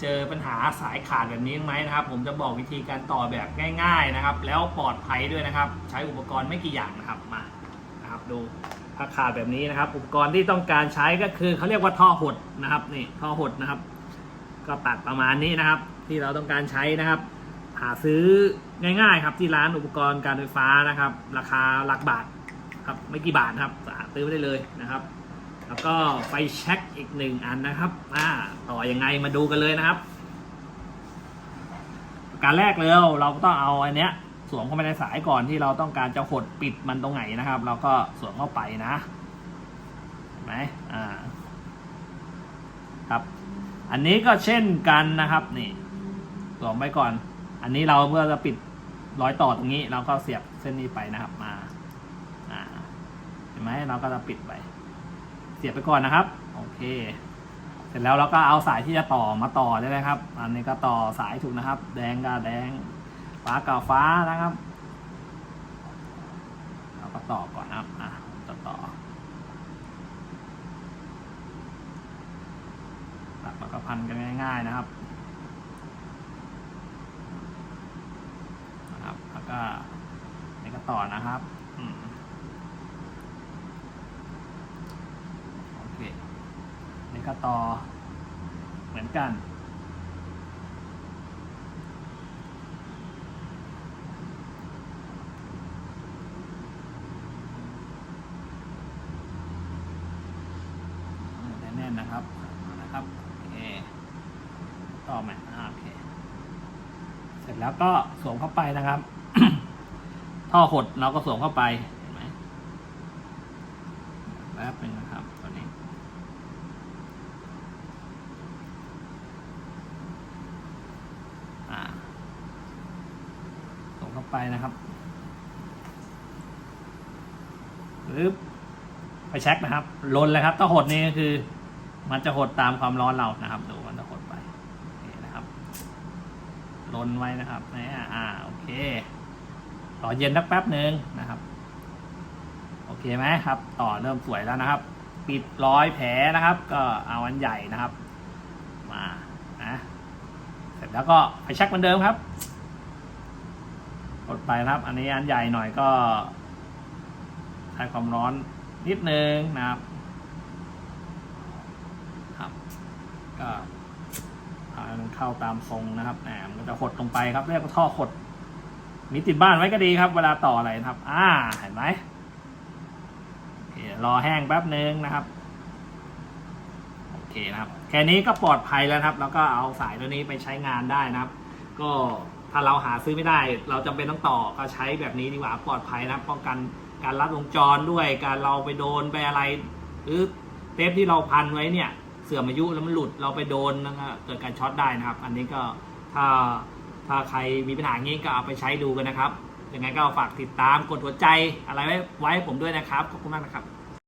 เจอปัญหาสายขาดแบบนี้ไหมนะครับ ผมจะบอกวิธีการต่อแบบง่าย ๆนะครับ แล้วปลอดภัยด้วยนะครับ ใช้อุปกรณ์ไม่กี่อย่างนะครับมานะครับดูถ้าขาดแบบนี้นะครับ อุปกรณ์ที่ต้องการใช้ก็คือเขาเรียกว่าท่อหดนะครับนี่ท่อหดนะครับ ก็ตัดประมาณนี้นะครับ ที่เราต้องการใช้นะครับ หาซื้อง่าย ๆ ครับที่ร้านอุปกรณ์การไฟฟ้านะครับ ราคาหลักบาทครับไม่กี่บาทครับหาซื้อไม่ได้เลยนะครับ แล้วก็ไฟแช็กอีกหนึ่งอันนะครับอ่าต่ออยังไงมาดูกันเลยนะครับ การแรกเลยเราก็ต้องเอาอันเนี้ยสวมเข้าไปในสายก่อนที่เราต้องการจะหดปิดมันตรงไหนนะครับ เราก็สวมเข้าไปนะเห็นไหมอ่า ครับ อันนี้ก็เช่นกันนะครับนี่สวมไปก่อน อันนี้เราเมื่อจะปิดร้อยต่อตรงนี้ เราก็เสียบเส้นนี้ไปนะครับมา อ่า เห็นไหมเราก็จะปิดไป เสียบไปก่อนนะครับ โอเค เสร็จแล้วเราก็เอาสายที่จะต่อมาต่อได้เลยครับ อันนี้ก็ต่อสายถูกนะครับ แดงกับแดง ฟ้ากับฟ้านะครับ เราก็ต่อก่อนนะครับอะต่อต่อครับแล้วก็พันกันง่ายๆนะครับนะครับแล้วก็นี่ก็ต่อนะครับ อืม โอเค นี่ ก็ต่อเหมือนกัน แน่นๆนะครับนะครับโอเคต่อไหมาโอเค เสร็จแล้วก็สวมเข้าไปนะครับ ท่อหดเราก็สวมเข้าไปเห็นไหมแป๊บหนึ่งนะครับตอนนี้ อ่าสวมเข้า ไปนะครับปึ๊บไปเช็คนะครับลนเลยครับ ถ้าหดนี่ก็คือ มันจะหดตามความร้อนเรานะครับ ดูมันจะหดไปโอเคนะครับลนไว้นะครับนี่อ่าโอเคต่อเย็นสักแป๊บหนึ่งนะครับ โอเคไหมครับ ต่อเริ่มสวยแล้วนะครับ ปิดร้อยแผลนะครับ ก็เอาอันใหญ่นะครับ มานะเสร็จแล้วก็ไปเช็คเหมือนเดิมครับ กดไปครับ อันนี้อันใหญ่หน่อยก็ใช้ความร้อนนิดนึงนะครับ ครับ ก็พามันเข้าตามทรงนะครับแหมมันก็จะหดลงไปครับเรียกว่าท่อหด มีติดบ้านไว้ก็ดีครับ เวลาต่ออะไรนะครับ อ่า เห็นไหมโอเครอแห้งแป๊บนึงนะครับ โอเคนะครับ แค่นี้ก็ปลอดภัยแล้วครับ แล้วก็เอาสายตัวนี้ไปใช้งานได้นะครับ ก็ ถ้าเราหาซื้อไม่ได้ เราจำเป็นต้องต่อก็ใช้แบบนี้ดีกว่าปลอดภัยนะป้องกันการลัดวงจรด้วยการเราไปโดนไปอะไร หรือเทปที่เราพันไว้เนี่ยเสื่อมอายุแล้วมันหลุดเราไปโดนนะครับเกิดการช็อตได้นะครับ อันนี้ก็ถ้าถ้าใครมีปัญหางี้ก็เอาไปใช้ดูกันนะครับยังไงก็ฝากติดตามกดหัวใจอะไรไว้ไว้ผมด้วยนะครับขอบคุณมากนะครับ